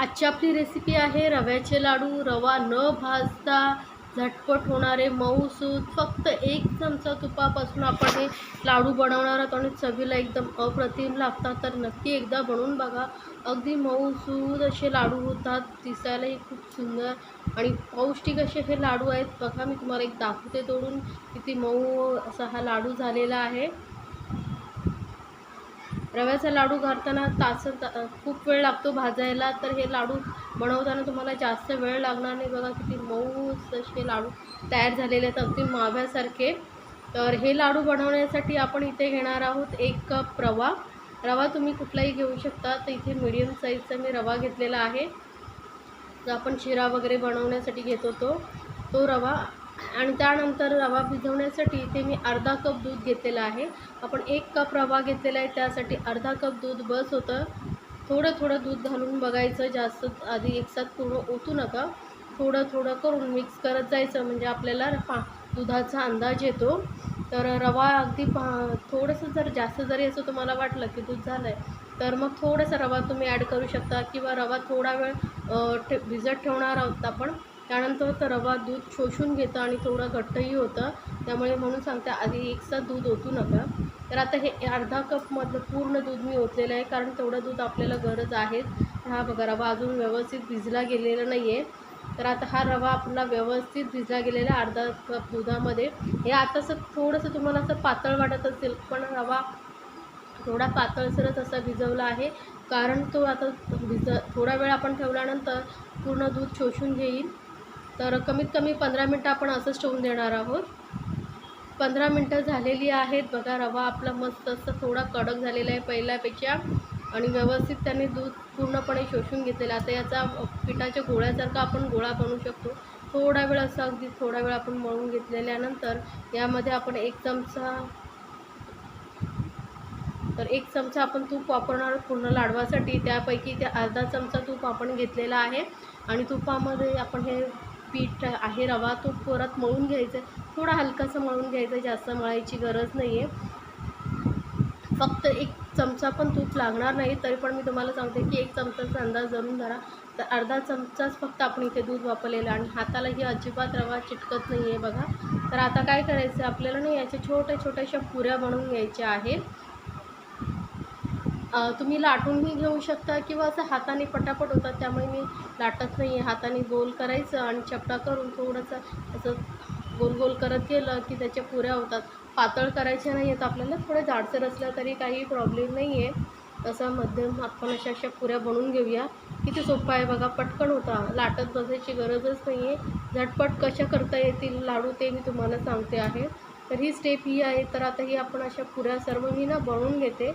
आजची आपली रेसिपी आहे रव्याचे लाडू. रवा न भाजता झटपट होणारे मऊसूत फक्त एक चमचा तुपापासून आपण हे लाडू बनवणार आहोत आणि चवीला एकदम अप्रतिम लागतात. तर नक्की एकदा बनवून बघा. अगदी मऊसूत असे लाडू होतात. दिसायलाही खूप सुंदर आणि पौष्टिक असे हे लाडू आहेत. बघा मी तुम्हाला एक दाखवते तोडून किती मऊ असा हा लाडू झालेला आहे. रव्याचा लाडू घालताना तास ता खूप वेळ लागतो भाजायला. तर हे लाडू बनवताना तुम्हाला जास्त वेळ लागणार नाही. बघा किती मऊ असे लाडू तयार झालेले आहेत. अगदी माव्यासारखे. तर हे लाडू बनवण्यासाठी आपण इथे घेणार आहोत एक कप रवा. रवा तुम्ही कुठलाही घेऊ शकता. तर इथे मीडियम साईजचा मी रवा घेतलेला आहे. जो आपण शिरा वगैरे बनवण्यासाठी घेतो तो तो रवा आणि त्यानंतर रवा भिजवण्यासाठी इथे मी अर्धा कप दूध घेतलेलं आहे. आपण एक कप रवा घेतलेला आहे त्यासाठी अर्धा कप दूध बस होतं. थोडं थोडं दूध घालून बघायचं जास्त आधी एकसाथ पूर्ण ओतू नका. थोडं थोडं करून मिक्स करत जायचं म्हणजे आपल्याला पा दुधाचा अंदाज येतो. तर रवा अगदी पा थोडंसं जर जास्त जरी असं तुम्हाला वाटलं की दूध झालं आहे तर मग थोडंसं रवा तुम्ही ॲड करू शकता किंवा रवा थोडा वेळ ठे भिजत ठेवणार आहोत आपण. त्यानंतर तर रवा दूध शोषून घेतं आणि थोडं घट्टही होतं. त्यामुळे म्हणून सांगते आधी एकसा दूध ओतू नका. तर आता हे अर्धा कपमधलं पूर्ण दूध मी ओतलेलं आहे कारण तेवढं दूध आपल्याला गरज आहे. हा बघा रवा अजून व्यवस्थित भिजला गेलेला नाही आहे तर आता हा रवा आपला व्यवस्थित भिजला गेलेला आहे अर्धा कप दुधामध्ये. हे आताचं थोडंसं तुम्हाला असं पातळ वाटत असेल पण रवा थोडा पातळसरच असा भिजवला आहे. कारण तो आता भिज थोडा वेळ आपण ठेवल्यानंतर पूर्ण दूध शोषून घेईल. तर कमीत कमी पंधरा मिनटं आपण असंच ठेवून देणार आहोत. पंधरा मिनटं झालेली आहेत. बघा रवा आपला मस्त असं थोडा कडक झालेला आहे पहिल्यापेक्षा. आणि व्यवस्थित त्याने दूध पूर्णपणे शोषून घेतलेलं आता याचा पिठाच्या गोळ्यासारखा आपण गोळा बनवू शकतो. थोडा वेळ असं अगदी थोडा वेळ आपण मळून घेतलेल्यानंतर यामध्ये आपण एक चमचा तर एक चमचा आपण तूप वापरणार पूर्ण लाडवासाठी. त्यापैकी त्या अर्धा चमचा तूप आपण घेतलेला आहे. आणि तुपामध्ये आपण हे पीठ आहे रवा तो परत मळून घ्यायचं आहे. थोडा हलकासा मळून घ्यायचं आहे जास्त मळायची गरज नाही आहे. फक्त एक चमचा पण तूप लागणार नाही तरी पण मी तुम्हाला सांगते की एक चमचाचा अंदाज जरून धरा. तर अर्धा चमचाच फक्त आपण इथे दूध वापरलेलं आणि हातालाही अजिबात रवा चिटकत नाही आहे बघा. तर आता काय करायचं आपल्याला नाही याच्या छोट्या छोट्याशा पुऱ्या बनवून घ्यायच्या आहेत. तुम्ही लाटूनही घेऊ शकता किंवा असं हाताने पटापट होतात त्यामुळे मी लाटत नाही. आहे हाताने गोल करायचं आणि चपटा करून थोडंसं असं गोल गोल करत गेलं की त्याच्या पुऱ्या होतात. पातळ करायच्या नाही आहेत आपल्याला थोडे जाडसर असलं तरी काही प्रॉब्लेम नाही आहे. तसं मध्यम आपण अशा अशा पुऱ्या बनवून घेऊया. किती सोपं आहे बघा पटकन होता. लाटत बसायची गरजच नाही आहे. झटपट कशा करता येतील लाडू ते मी तुम्हाला सांगते आहे. तर ही स्टेप ही आहे. तर आता ही आपण अशा पुऱ्या सर्व मी ना बनवून घेते.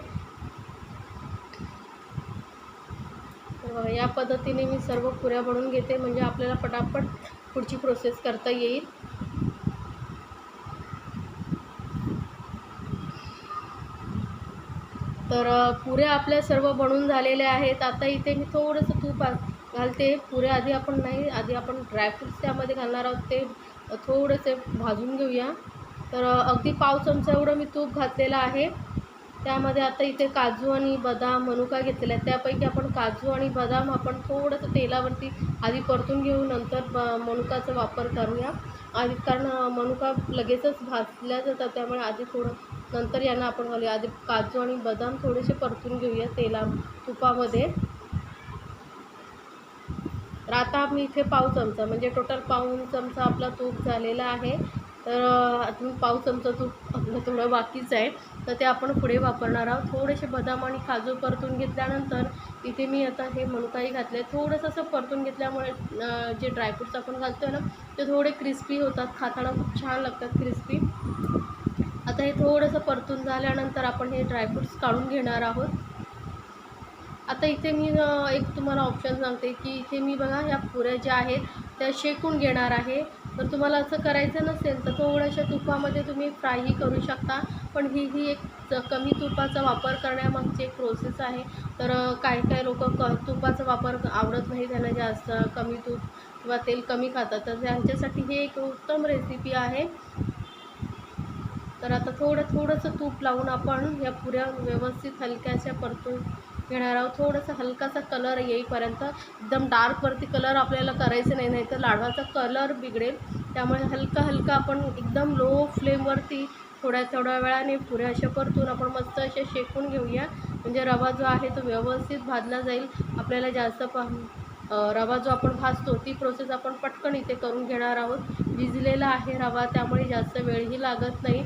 या पद्धतीने मी सर्व पुऱ्या बनवून घेते. म्हणजे आपल्याला पटापट पुढची प्रोसेस करता येईल. तर पुऱ्या आपल्या सर्व बनून झालेल्या आहेत. आता इथे मी थोडंसं तूप घालते. पुऱ्या आधी आपण नाही आधी आपण ड्रायफ्रूट्स त्यामध्ये घालणार आहोत. ते थोडेसे भाजून घेऊया. तर अगदी पाव चमचा एवढं मी तूप घातलेलं आहे. त्यामध्ये आता इथे काजू आणि बदाम मनुका घेतलेल्या आहेत. त्यापैकी आपण काजू आणि बदाम आपण थोडंसं तेलावरती आधी परतून घेऊ नंतर ब मनुकाचा वापर करूया. आधी कारण मनुका लगेचच भाजल्या जातात त्यामुळे आधी थोडं नंतर यांना आपण घालूया. आधी काजू आणि बदाम थोडेसे परतून घेऊया तेला तुपामध्ये. तर आता आम्ही इथे पाव चमचा म्हणजे टोटल पाऊन चमचा आपला तूप झालेला आहे. तर अजून पाव चमचा तूप आपलं थोडं बाकीच आहे. तर ते आपण पुढे वापरणार आहोत. थोडेसे बदाम आणि काजू परतून घेतल्यानंतर इथे मी आता हे मनुकाही घातले. थोडंसं असं परतून घेतल्यामुळे जे ड्रायफ्रूट्स आपण घालतो ना ते थोडे क्रिस्पी होतात. खाताना खूप छान लागतात क्रिस्पी आता हे थोडंसं परतून झाल्यानंतर आपण हे ड्रायफ्रूट्स काढून घेणार आहोत. आता इथे मी एक तुम्हाला ऑप्शन सांगते की इथे मी बघा ह्या पुऱ्या ज्या आहेत त्या शेकून घेणार आहे. तर तुम्हाला असं करायचं नसेल तर थोड्याशा तुपामध्ये तुम्ही फ्रायही करू शकता. पण ही ही एक कमी तुपाचा वापर करण्यामागची एक प्रोसेस आहे. तर काही काही लोक क तुपाचा वापर आवडत नाही त्यांना जास्त. कमी तूप किंवा तेल कमी खातात. तर त्यांच्यासाठी ही एक उत्तम रेसिपी आहे. तर आता थोडं थोडंसं तूप लावून आपण या पुऱ्या व्यवस्थित हलक्याशा परतून घेणार आहोत. थोडासा हलकासा कलर येईपर्यंत एकदम डार्कवरती कलर आपल्याला करायचं नाही नाही तर लाडवाचा कलर बिघडेल. त्यामुळे हलका हलका आपण एकदम लो फ्लेमवरती थोड्या थोड्या वेळाने पुऱ्या अशा परतून आपण मस्त असे शेकून घेऊया. म्हणजे रवा जो आहे तो व्यवस्थित भाजला जाईल. आपल्याला जास्त पा रवा जो आपण भाजतो ती प्रोसेस आपण पटकन इथे करून घेणार आहोत. भिजलेला आहे रवा त्यामुळे जास्त वेळही लागत नाही.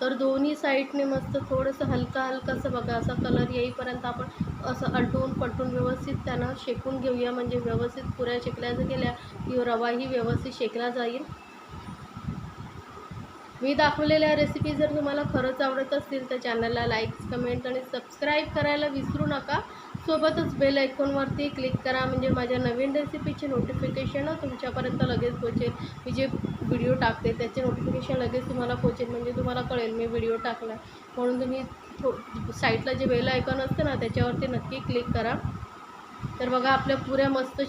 तर दोन्ही साईडने मस्त थोडंसं हलका हलकासं बघा असा कलर येईपर्यंत आपण असं अलटून पलटून व्यवस्थित त्यांना शेकून घेऊया. म्हणजे व्यवस्थित पुऱ्या शेकल्या गेल्या की रवाही व्यवस्थित शेकला जाईल. मी दाखवलेल्या रेसिपी जर तुम्हाला खरंच आवडत असतील तर चॅनलला लाईक्स कमेंट आणि सबस्क्राईब करायला विसरू नका. सोबतच बेल आयकॉनवरती क्लिक करा. म्हणजे माझ्या नवीन रेसिपीचे नोटिफिकेशन तुमच्यापर्यंत लगेच पोचेल मी जे व्हिडिओ टाकते त्याचे नोटिफिकेशन लगेच तुम्हाला पोचेल म्हणजे तुम्हाला कळेल मी व्हिडिओ टाकला. म्हणून तुम्ही थो साईटला जे बेल आयकॉन असतं ना त्याच्यावरती नक्की क्लिक करा. तर बघा आपल्या पुऱ्या मस्त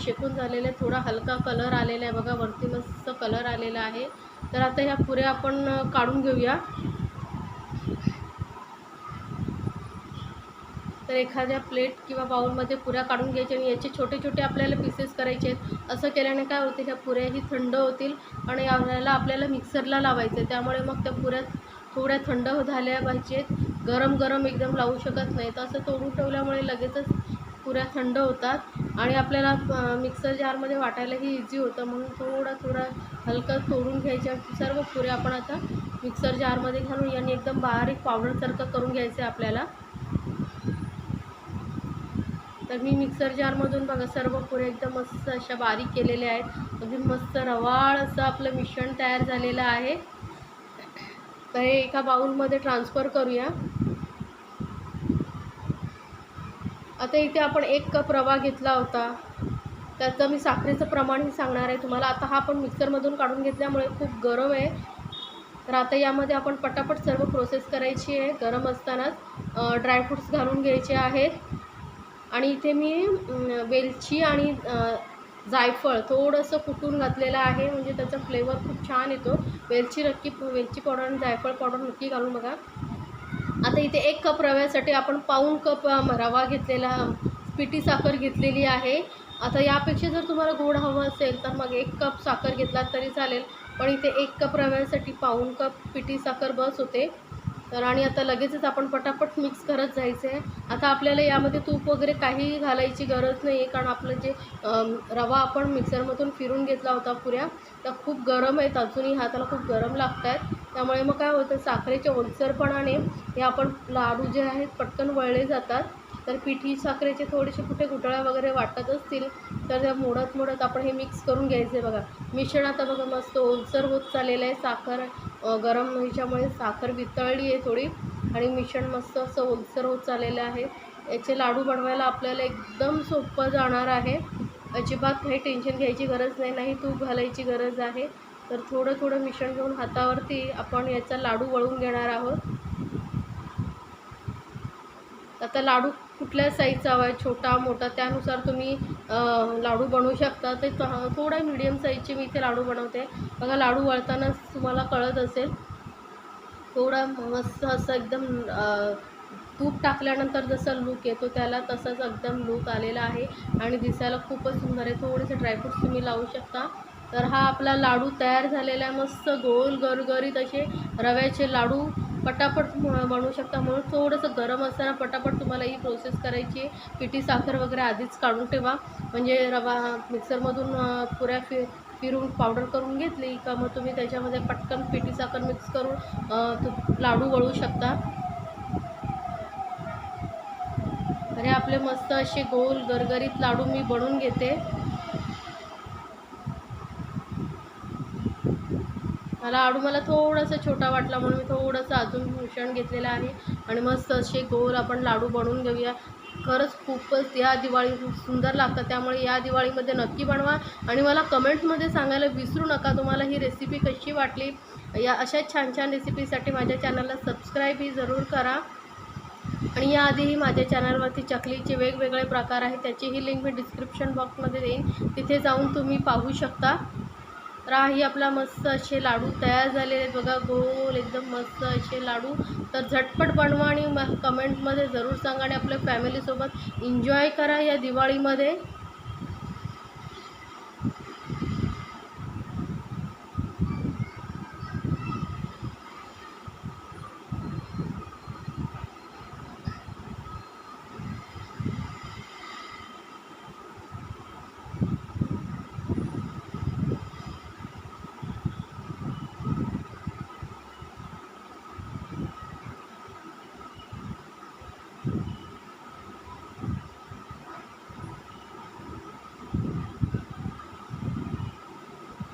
शेकून झालेल्या थोडा हलका कलर आलेला आहे. बघा वरती मस्त कलर आलेला आहे. तर आता ह्या पुऱ्या आपण काढून घेऊया. तर एखाद्या प्लेट किंवा बाउलमध्ये पुऱ्या काढून घ्यायच्या आणि याचे छोटे छोटे आपल्याला पीसेस करायचे आहेत. असं केल्याने काय होते ह्या पुऱ्याही थंड होतील आणि याला आपल्याला मिक्सरला लावायचं त्यामुळे मग त्या पुऱ्या थोड्या थंड झाल्या पाहिजेत गरम गरम एकदम लावू शकत नाही तर असं तोडून ठेवल्यामुळे लगेचच पुऱ्या थंड होतात आणि आपल्याला मिक्सर जारमध्ये वाटायलाही इझी होतं. म्हणून थोडा थोडा हलकं तोडून घ्यायच्या सर्व पुऱ्या आपण आता मिक्सर जारमध्ये घालून आणि एकदम बारीक पावडरसारखं करून घ्यायचं आहे आपल्याला. तर मी मिक्सर जारमधून बघा सर्व पुऱ्या एकदम मस्त अशा बारीक केलेल्या आहेत. अगदी मस्त रवाळ असं आपलं मिश्रण तयार झालेलं आहे. तर हे एका बाऊलमध्ये ट्रान्सफर करूया. आता इथे आपण एक कप रवा घेतला होता. त्याचं मी साखरेचं प्रमाणही सांगणार आहे तुम्हाला. आता हा आपण मिक्सरमधून काढून घेतल्यामुळे खूप गरम आहे. तर आता यामध्ये आपण पटापट सर्व प्रोसेस करायची आहे. गरम असतानाच ड्रायफ्रूट्स घालून घ्यायचे आहेत. आणि इथे मी वेलची आणि जायफळ थोडंसं कुटून घातलेलं आहे. म्हणजे त्याचा फ्लेवर खूप छान येतो. वेलची नक्की वेलची पावडर आणि जायफळ पावडर नक्की घालून बघा. आता इथे एक कप रव्यासाठी आपण पाऊण कप रवा घेतलेला पिठी साखर घेतलेली आहे. आता यापेक्षा जर तुम्हाला गोड हवं असेल तर मग एक कप साखर घेतला तरी चालेल. पण इथे एक कप रव्यासाठी पाऊण कप पिठी साखर बस होते. तर आणि आता लगेचच आपण पटापट मिक्स करत जायचं आहे आता आपल्याला यामध्ये तूप वगैरे काही घालायची गरज नाही आहे कारण आपलं जे रवा आपण मिक्सरमधून फिरून घेतला होता पुऱ्या त्या खूप गरम आहेत. अजूनही हाताला खूप गरम लागत आहेत त्यामुळे मग काय होतं साखरेच्या ओलसरपणाने हे आपण लाडू जे आहेत पटकन वळले जातात. तर पिठी साखरेचे थोडेसे कुठे गुटळ्या वगैरे वाटत असतील तर त्या मोडत मोडत आपण हे मिक्स करून घ्यायचे बघा. मिश्रण आता बघा मस्त ओलसर होत चाललेलं आहे. साखर गरम ह्याच्यामुळे साखर वितळली आहे थोडी आणि मिश्रण मस्त असं ओलसर होत चाललेलं आहे. याचे लाडू बनवायला आपल्याला एकदम सोपं जाणार आहे. अजिबात काही टेन्शन घ्यायची गरज नाही नाही तूप घालायची गरज आहे. तर थोडं थोडं मिश्रण घेऊन हातावरती आपण याचा लाडू वळून घेणार आहोत. आता लाडू कुठल्या साईजचा हवा आहे? छोटा मोठा? त्यानुसार तुम्ही लाडू बनवू शकता. ते थोडा मीडियम साईजचे मी इथे लाडू बनवते. बघा लाडू वळतानाच तुम्हाला कळत असेल. थोडा मस्त असं एकदम तूप टाकल्यानंतर जसं लूक येतो त्याला तसंच एकदम लूक आलेला आहे. आणि दिसायला खूपच सुंदर आहे. थोडेसे ड्रायफ्रूट्स तुम्ही लावू शकता. तर हा आपला लाडू तयार झालेला आहे. मस्त गोल गरगरीत असे रव्याचे लाडू पटापट बनवू शकता. म्हणून थोडंसं गरम असताना पटापट तुम्हाला ही प्रोसेस करायची आहे. पिठी साखर वगैरे आधीच काढून ठेवा. म्हणजे रवा मिक्सरमधून पुऱ्या फि फिरून पावडर करून घेतली का मग तुम्ही त्याच्यामध्ये पटकन पिठी साखर मिक्स करून लाडू वळू शकता. अरे आपले मस्त असे गोल गरगरीत लाडू मी बनवून घेते. मला लाडू मला थोडंसं छोटा वाटला म्हणून मी थोडंसं अजून मिश्रण घेतलेलं आहे. आणि मस्त असे गोल आपण लाडू बनवून घेऊया. खरंच खूपच या दिवाळी खूप सुंदर लागतात. त्यामुळे या दिवाळीमध्ये नक्की बनवा. आणि मला कमेंट्समध्ये सांगायला विसरू नका. तुम्हाला ही रेसिपी कशी वाटली? या अशा छान छान रेसिपीसाठी माझ्या चॅनलला सबस्क्राईबही जरूर करा. आणि याआधीही माझ्या चॅनलवरती चकलीचे वेगवेगळे प्रकार आहेत. त्याचीही लिंक मी डिस्क्रिप्शन बॉक्समध्ये देईन. तिथे जाऊन तुम्ही पाहू शकता. तर ही आपला मस्त असे लाडू तयार झालेले आहेत. बघा गोल एकदम मस्त असे लाडू. तर झटपट बनवा आणि कमेंटमध्ये जरूर सांगा आणि आपल्या फॅमिलीसोबत एन्जॉय करा या दिवाळीमध्ये.